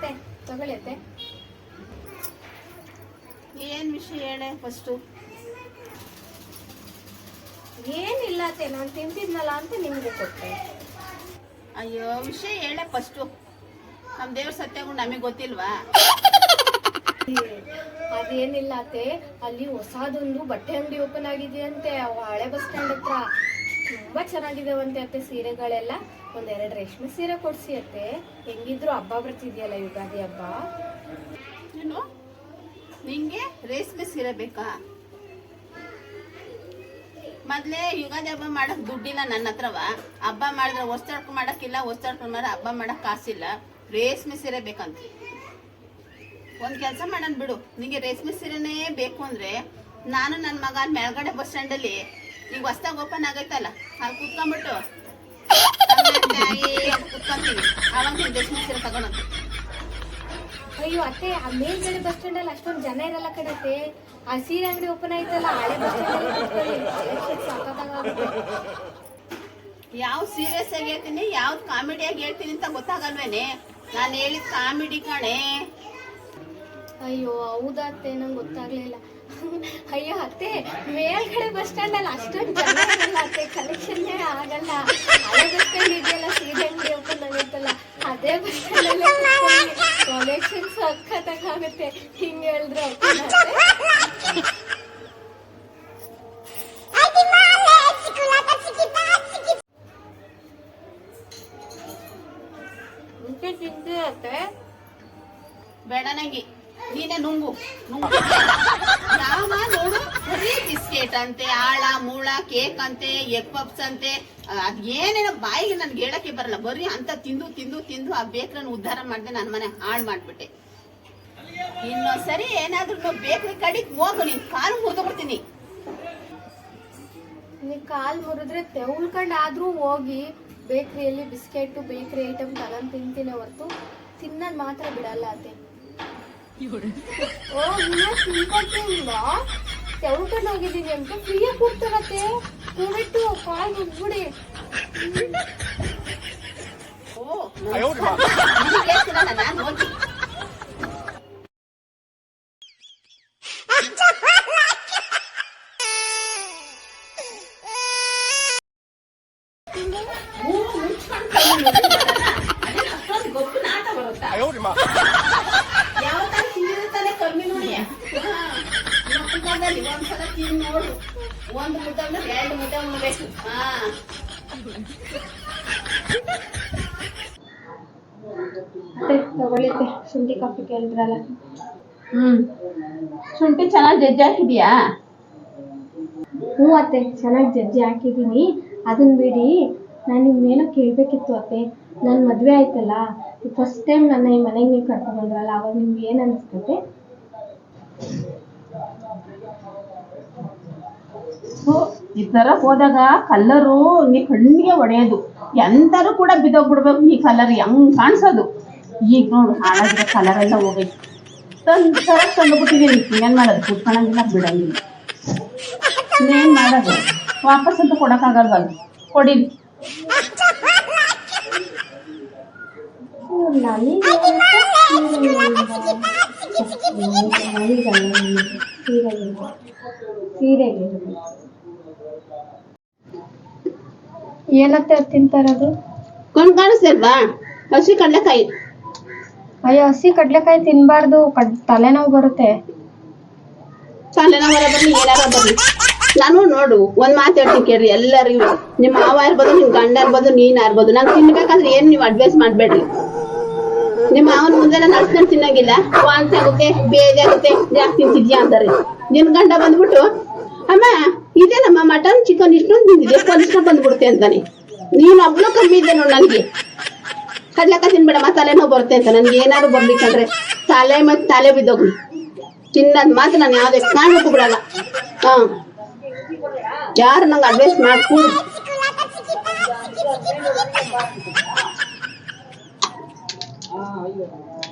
ಅತ್ತೆ ತಗೊಳ್ಳಿ ಅತ್ತೆ ಏನ್ ವಿಷಯ ಹೇಳೆ ಫಸ್ಟು ಏನಿಲ್ಲ ಅತ್ತೆ ನಾನು ತಿಂತಿದ್ನಲ್ಲ ಅಂತ ನಿಮ್ಗೆ ಕೊಟ್ಟೆ. ಅಯ್ಯೋ ವಿಷಯ ಹೇಳೆ ಫಸ್ಟು ನಮ್ ದೇವ್ರ ಸತ್ಯಗೊಂಡು ನಮಗೆ ಗೊತ್ತಿಲ್ವಾ? ಅದೇನಿಲ್ಲ ಅತ್ತೆ ಅಲ್ಲಿ ಹೊಸದೊಂದು ಬಟ್ಟೆ ಅಂಗಡಿ ಓಪನ್ ಆಗಿದೆಯಂತೆ ಹಳೆ ಬಸ್ ಸ್ಟ್ಯಾಂಡ್ ಹತ್ರ. ತುಂಬಾ ಚೆನ್ನಾಗಿದಾವಂತೆ ಅತ್ತೆ ಸೀರೆಗಳೆಲ್ಲ. ಒಂದೆರಡು ರೇಷ್ಮೆ ಸೀರೆ ಕೊಡ್ಸಿ ಅತ್ತೆ. ಹೆಂಗಿದ್ರು ಹಬ್ಬ ಬರ್ತಿದ್ಯಲ್ಲ ಯುಗಾದಿ ಹಬ್ಬ? ಏನು? ನಿಂಗೆ ರೇಷ್ಮೆ ಸೀರೆ ಬೇಕಾ? ಮೊದ್ಲೇ ಯುಗಾದಿ ಹಬ್ಬ ಮಾಡಕ್ ದುಡ್ಡಿಲ್ಲ ನನ್ನ ಹತ್ರವ? ಹಬ್ಬ ಮಾಡಿದ್ರೆ ಹೊಸ್ತಾಡ್ಕೊಂಡು ಮಾಡಕ್ಕಿಲ್ಲ ಹೊಸ್ತಾಡ್ಕೊಂಡು ಮಾಡ, ಹಬ್ಬ ಮಾಡಕ್ ಕಾಸಿಲ್ಲ. ರೇಷ್ಮೆ ಸೀರೆ ಬೇಕಂತ. ಒಂದ್ ಕೆಲಸ ಮಾಡೋಣ ಬಿಡು. ನಿಂಗೆ ರೇಷ್ಮೆ ಸೀರೆನೇ ಬೇಕು ಅಂದ್ರೆ ನಾನು ನನ್ನ ಮಗ ಮೇಲ್ಗಡೆ ಬಸ್ ಸ್ಟ್ಯಾಂಡ್ ಅಲ್ಲಿ ಈಗ ಹೊಸ್ದಾಗ ಓಪನ್ ಆಗೈತಲ್ಲ ಅಲ್ಲಿ ಕುತ್ಕೊಂಡ್ಬಿಟ್ಟು ಅವಾಗ ಸೀರೆ ತಗೊಳಂತ ಅಯ್ಯೋ ಅತ್ತೆ ಆ ಮೇಲ್ಗಡೆ ಬಸ್ ಸ್ಟ್ಯಾಂಡ್ ಅಲ್ಲಿ ಅಷ್ಟೊಂದು ಜನ ಇರಲ್ಲ ಕಡತ್ತೆ ಆ ಸೀರೆ ಅಂಗಡಿ ಓಪನ್ ಆಯ್ತಲ್ಲ ಹಳೆ ಬಸ್ ಸ್ಟ್ಯಾಂಡ್ ಯಾವ ಸೀರಿಯಸ್ ಆಗಿ ಹೇಳ್ತೀನಿ ಯಾವ್ದು ಕಾಮಿಡಿಯಾಗಿ ಹೇಳ್ತೀನಿ ಅಂತ ಗೊತ್ತಾಗಲ್ವೇನೆ? ನಾನು ಹೇಳಿದ ಕಾಮಿಡಿ ಕಣೆ. ಅಯ್ಯೋ ಹೌದಾ ಅತ್ತೆ ನಂಗೆ ಗೊತ್ತಾಗ್ಲಿಲ್ಲ ಅಯ್ಯೋ ಅತ್ತೆ, ಮೇಲ್ಗಡೆ ಬಸ್ ಸ್ಟ್ಯಾಂಡ್ ಅಲ್ಲಿ ಅಷ್ಟೊಂದು ಜನ ಇರಲ್ಲ ಅತ್ತೆ ಕಲೆಕ್ಷನ್ ಆಗಲ್ಲ. ಅದೇ ಬಸ್ ಸ್ಟ್ಯಾಂಡ್ ಇದೆಯಲ್ಲ ಸೀರೆ ಅಂಗಡಿ ಓಪನ್ ಆಗೈತಲ್ಲ ಅದೇ ಬಸ್ ಸ್ಟ್ಯಾಂಡ್ ಅಲ್ಲಿ ಕಲೆಕ್ಷನ್ ಸಖತ್ತಾಗುತ್ತೆ ಹಿಂಗೆ ಹೇಳಿದ್ರೆ ಬೇಡ ನಂಗೆ. ನೀನೇ ನುಂಗು. ನುಂಗು. ನೋಡು? ಬರೀ ಬಿಸ್ಕೆಟ್ ಅಂತೆ, ಆಳ, ಮೂಳ, ಕೇಕ್ ಅಂತೆ, ಎಗ್ ಪಪ್ಸ್ ಅಂತೆ. ಅದ್ ಏನೇನೋ ಬಾಯಿಗೆ ನನ್ಗೆ ಹೇಳಕ್ಕೆ ಬರಲ್ಲ. ಬರೀ ಅಂತ ತಿಂದು ತಿಂದು ತಿಂದು ಆ ಬೇಕ್ರನ್ನ ಉದ್ಧಾರ ಮಾಡ್ದೆ ನನ್ನ ಮನೆ ಹಾಳು ಮಾಡ್ಬಿಟ್ಟೆ. ಇನ್ನೊಂದ್ಸರಿ ಏನಾದ್ರೂ ಬೇಕ್ರಿ ಕಡಿಗೆ ಹೋಗು, ನೀನ್ ಕಾಲು ಮುರಿದ್ಬಿಡ್ತೀನಿ. ನೀ ಕಾಲು ಮುರಿದ್ರೆ ತೆವಳ್ಕೊಂಡು ಆದ್ರೂ ಹೋಗಿ ಬೇಕ್ರಿಯಲ್ಲಿ ಬಿಸ್ಕೆಟ್, ಬೇಕ್ರಿ ಐಟಮ್ ತಗೊಂಡ್ ತಿಂತೀನಿ ಹೊರತು. ತಿನ್ನೋದ್ ಮಾತ್ರ ಬಿಡಲ್ಲ ಅತ್ತೆ. ಓ ಇನ್ನ ತಿನ್ಕೊಳ್ತೀನಿಲ್ವಾ ತೆವಳ್ಕೊಂಡು ಹೋಗಿದ್ದೀನಿ ಅಂತ ಫ್ರೀಯಾಗಿ ಕೊಡ್ತಾರತ್ತೆ ಕೊಬಿಟ್ಟು ಕಾಲ್ ಮುಗ್ಬಿಡಿ ಓ ನಿನಗೆ ಹೇಳ್ತೀನಲ್ಲ ನಾನು ಹೋಗಿ ಮೂಗು ಮುಚ್ಕೊಂಡು ಕೈ ಮುಚ್ಕೊಂಡು ಅದೇ ಅಷ್ಟೊಂದು ಗೊಬ್ಬನ ಆಟ ಬರುತ್ತಾ ಯಾವ ತರ ತಿಂದಿರುತ್ತಾನೆ ಕಮ್ಮಿ ನೋಡಿ ಮಕ್ಕಳಲ್ಲಿ ಒಂದ್ಸಲ ತಿಂದು ನೋಡು. ಒಂದು ಮುದ್ದೆ ಅಂದ್ರೆ ಎರಡು ಮುದ್ದೆ ಉಣ್ಬೇಕು. ಹಾ. ಅತ್ತೆ ತಗೊಳ್ಳಿತ್ತೆ ಶುಂಠಿ ಕಾಫಿ ಕೇಳಿದ್ರಲ್ಲ. ಹ್ಮ್. ಶುಂಠಿ ಚೆನ್ನಾಗಿ ಜಜ್ಜಿ ಹಾಕಿದ್ಯಾ? ಹ್ಞೂ ಅತ್ತೆ ಚೆನ್ನಾಗಿ ಜಜ್ಜಿ ಹಾಕಿದ್ದೀನಿ. ಅದನ್ನ ಬಿಡಿ ನಾನು ನಿಮ್ಗೇನೋ ಕೇಳಬೇಕಿತ್ತು ಅತ್ತೆ. ನನ್ನ ಮದುವೆ ಆಯ್ತಲ್ಲ ಫಸ್ಟ್ ಟೈಮ್ ನನ್ನ ಈ ಮನೆಗೆ ನೀವು ಕರ್ಕೊಂಡು ಬಂದ್ರಲ್ಲ ಅವಾಗ ನಿಮ್ಗೆ ಏನು ಅನಿಸ್ತತೆ ಹೋ, ಈ ತರ ಹೋದಾಗ ಕಲ್ಲರು ನೀ ಕಣ್ಣಿಗೆ ಹೊಡೆಯೋದು ಎಂತರೂ ಕೂಡ ಬಿದ್ದೋಗ್ಬಿಡ್ಬೇಕು ಈ ಕಲರ್ ಹೆಂಗ್ ಕಾಣಿಸೋದು. ಈಗ ನೋಡು ಹಾಳಾಗಿರೋ ಕಲರ್ ಎಲ್ಲ ಹೋಗೈತಿ. ತಂದು ತರ ತಂದುಬಿಟ್ಟಿದ್ದೀನಿ ಏನ್ ಮಾಡೋದು? ಕುತ್ಕೊಳಂಗಿಲ್ಲ ಬಿಡಂಗಿಲ್ಲ. ಇನ್ನೇನ್ ಮಾಡೋದು? ವಾಪಸ್ ಅಂತ ಕೊಡಕ್ಕಾಗಲ್ವಲ್ಲ. ಕೊಡಿ. ನನಗೆ ಸೀರೆಗೆ ಏನತ್ತೆ ತಿಂತಾರದು? ಕೊಂಡು ಕಾಣಿಸ್ತಿಲ್ವಾ ಹಸಿ ಕಡಲೆಕಾಯಿ. ಅಯ್ಯೋ ಹಸಿ ಕಡ್ಲೆಕಾಯಿ ತಿನ್ಬಾರ್ದು. ಕಡ್ ತಲೆನೋವು ಬರುತ್ತೆ. ತಲೆನೋವರ ಬರ್ಲಿ ಏನಾರ ಬರ್ಲಿ ನಾನು ನೋಡು ಒಂದ್ ಮಾತು ಹೇಳ್ತೀನಿ ಕೇಳ್ರಿ ಎಲ್ಲರಿಗೂ. ನಿಮ್ಮ ಮಾವ ಇರ್ಬೋದು ನಿಮ್ ಗಂಡ ಇರ್ಬೋದು ನೀನ್ ಇರ್ಬೋದು. ನಂಗೆ ತಿನ್ಬೇಕಾದ್ರೆ ಏನ್ ನೀವು ಅಡ್ವೈಸ್ ಮಾಡ್ಬೇಡ್ರಿ? ನಿಮ್ಮ ಅವನ ಮುಂದೆ ನಾನು ಅರ್ಸ್ಕೊಂಡು ತಿನ್ನಂಗಿಲ್ಲ ವಾಂತಿ ಆಗುತ್ತೆ ಬೇಜಾಗುತ್ತೆ ಜಾಸ್ತಿ ತಿಂತಿದ್ಯಾ ಅಂತಾರೆ. ನಿನ್ ಗಂಡ ಬಂದ್ಬಿಟ್ಟು, ಅಮ್ಮ, ಇದೇನಮ್ಮ ಮಟನ್ ಚಿಕನ್ ಇಷ್ಟೊಂದು ತಿಂದಿದೆ ಪೊಲೀಸ್ನ ಬಂದ್ಬಿಡುತ್ತೆ ಅಂತಾನೆ. ನೀನು ಒಬ್ಳು ಕಮ್ಮಿ ಇದೆ ನೋಡು ನನಗೆ. ತಿನ್ಬೇಡ ತಿನ್ಬೇಡಮ್ಮ, ತಲೆನೋವು ಬರುತ್ತೆ ಅಂತ. ನನ್ಗೆ ಏನಾದ್ರು ಬರ್ಬೇಕಂದ್ರೆ ತಲೆ ಮತ್ತೆ ತಲೆ ಬಿದ್ದೋಗ್ಲಿ. ತಿನ್ನದ್ ಮಾತ್ರ ನಾನು ಯಾವ್ದೇ ಕಾರಣಕ್ಕೂ ಬಿಡಲ್ಲ. ಹಾ. ಯಾರು ನಂಗೆ ಅಡ್ವೈಸ್ ಮಾಡ್ಕೊಂಡು. 啊一